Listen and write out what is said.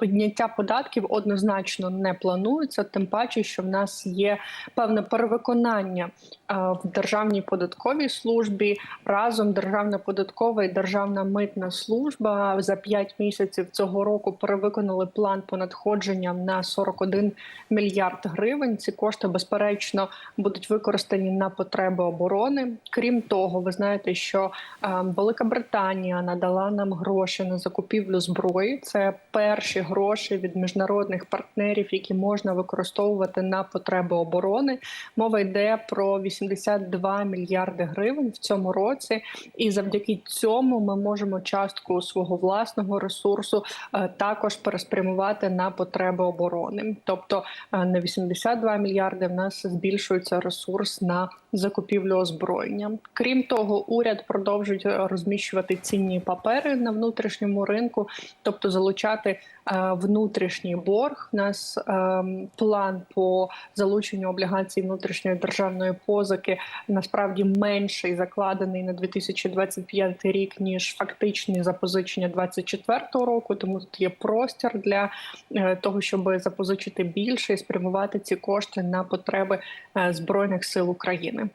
Підняття податків однозначно не планується, тим паче, що в нас є певне перевиконання е, в державній податковій службі. Разом Державна податкова і Державна митна служба за 5 місяців цього року перевиконали план по надходженням на 41 мільярд гривень. Ці кошти, безперечно, будуть використані на потреби оборони. Крім того, ви знаєте, що е, Велика Британія надала нам гроші на закупівлю зброї. Це перші гроші від міжнародних партнерів, які можна використовувати на потреби оборони. Мова йде про 82 мільярди гривень в цьому році, і завдяки цьому ми можемо частку свого власного ресурсу е, також переспрямувати на потреби оборони. Тобто е, на 82 мільярди в нас збільшується ресурс на закупівлю озброєння. Крім того, уряд продовжує розміщувати цінні папери на внутрішньому ринку, тобто залучати е, внутрішній борг. У нас е, план по залученню облігацій внутрішньої державної позики насправді менший закладений на 2025 рік ніж фактичні запозичення 2024 року. Тому тут є простір для е, того, щоб запозичити більше і спрямувати ці кошти на потреби е, збройних сил України.